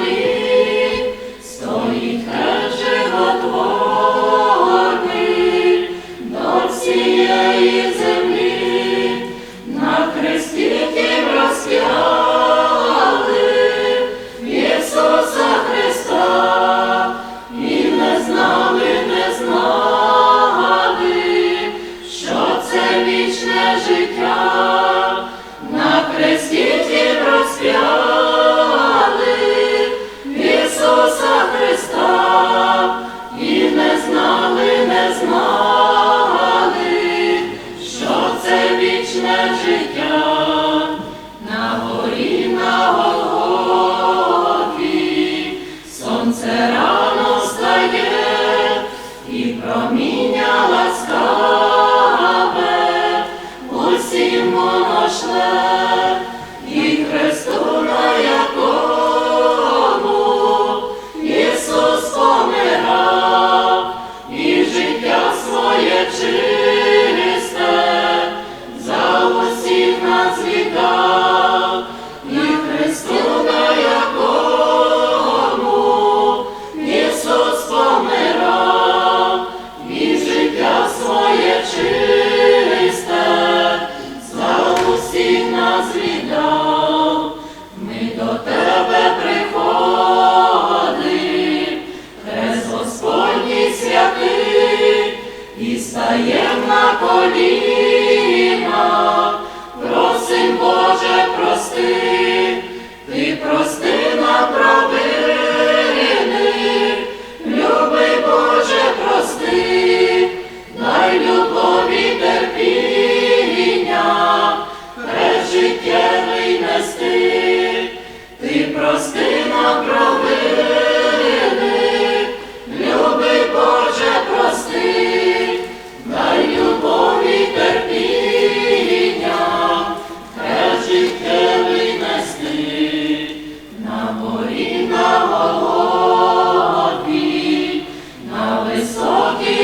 glory. Ласкаве, усім воно шле, стаєм просим Боже, прости. високий.